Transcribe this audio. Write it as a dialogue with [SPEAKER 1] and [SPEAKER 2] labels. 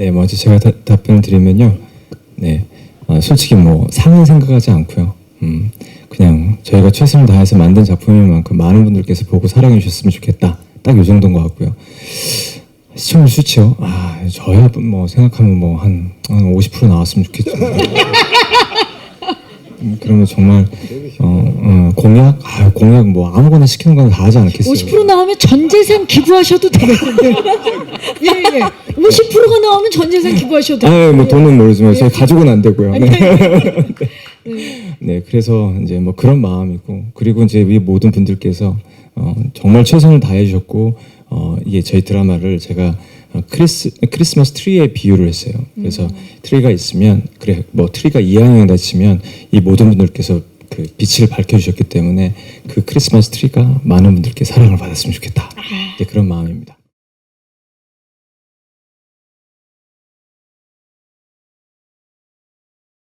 [SPEAKER 1] 네, 먼저 제가 다- 답변을 드리면요. 네, 어, 솔직히 뭐 상은 생각하지 않고요. 음, 그냥 저희가 최선을 다해서 만든 작품인 만큼 많은 분들께서 보고 사랑해 주셨으면 좋겠다. 딱 이 정도인 것 같고요. 시청률 수치요? 아, 저야 뭐 생각하면 뭐 한 한 50% 나왔으면 좋겠죠. 음, 그러면 정말 어, 어, 공약, 아, 공약 뭐 아무거나 시키는 건 다 하지 않겠어요.
[SPEAKER 2] 50% 나오면 전 재산 기부하셔도 되겠는데. 예, 예. 50%가 나오면 전 재산 기부하셔도 돼요.
[SPEAKER 1] 아, 뭐 돈은 모르지만 저희 가족은 안 되고요. 네. 네, 그래서 이제 뭐 그런 마음이고 그리고 이제 이 모든 분들께서 어, 정말 최선을 다해 주셨고 어, 이게 저희 드라마를 제가 어, 크리스 크리스마스 트리에 비유를 했어요. 그래서 트리가 있으면 그래 뭐 트리가 이왕이다 치면 이 모든 분들께서 그 빛을 밝혀주셨기 때문에 그 크리스마스 트리가 많은 분들께 사랑을 받았으면 좋겠다. 이제 그런 마음입니다.